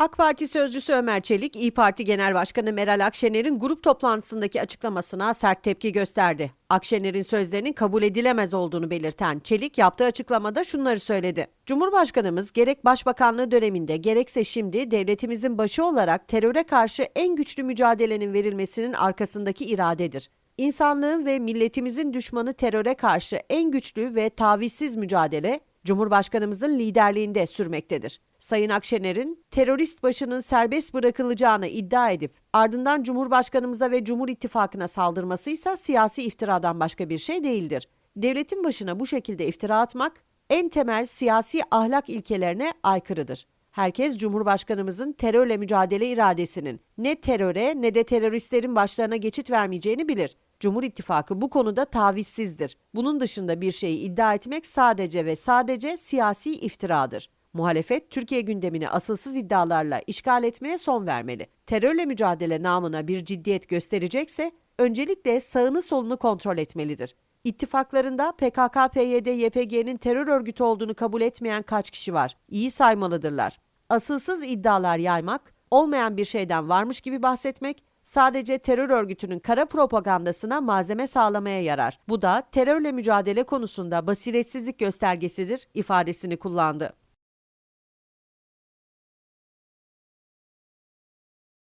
AK Parti sözcüsü Ömer Çelik, İyi Parti Genel Başkanı Meral Akşener'in grup toplantısındaki açıklamasına sert tepki gösterdi. Akşener'in sözlerinin kabul edilemez olduğunu belirten Çelik yaptığı açıklamada şunları söyledi. Cumhurbaşkanımız gerek başbakanlığı döneminde gerekse şimdi devletimizin başı olarak teröre karşı en güçlü mücadelenin verilmesinin arkasındaki iradedir. İnsanlığın ve milletimizin düşmanı teröre karşı en güçlü ve tavizsiz mücadele Cumhurbaşkanımızın liderliğinde sürmektedir. Sayın Akşener'in terörist başının serbest bırakılacağını iddia edip ardından Cumhurbaşkanımıza ve Cumhur İttifakı'na saldırması ise siyasi iftiradan başka bir şey değildir. Devletin başına bu şekilde iftira atmak en temel siyasi ahlak ilkelerine aykırıdır. Herkes Cumhurbaşkanımızın terörle mücadele iradesinin ne teröre ne de teröristlerin başlarına geçit vermeyeceğini bilir. Cumhur İttifakı bu konuda tavizsizdir. Bunun dışında bir şeyi iddia etmek sadece ve sadece siyasi iftiradır. Muhalefet Türkiye gündemini asılsız iddialarla işgal etmeye son vermeli. Terörle mücadele namına bir ciddiyet gösterecekse öncelikle sağını solunu kontrol etmelidir. İttifaklarında PKK, PYD, YPG'nin terör örgütü olduğunu kabul etmeyen kaç kişi var? İyi saymalıdırlar. Asılsız iddialar yaymak, olmayan bir şeyden varmış gibi bahsetmek, sadece terör örgütünün kara propagandasına malzeme sağlamaya yarar. Bu da terörle mücadele konusunda basiretsizlik göstergesidir ifadesini kullandı.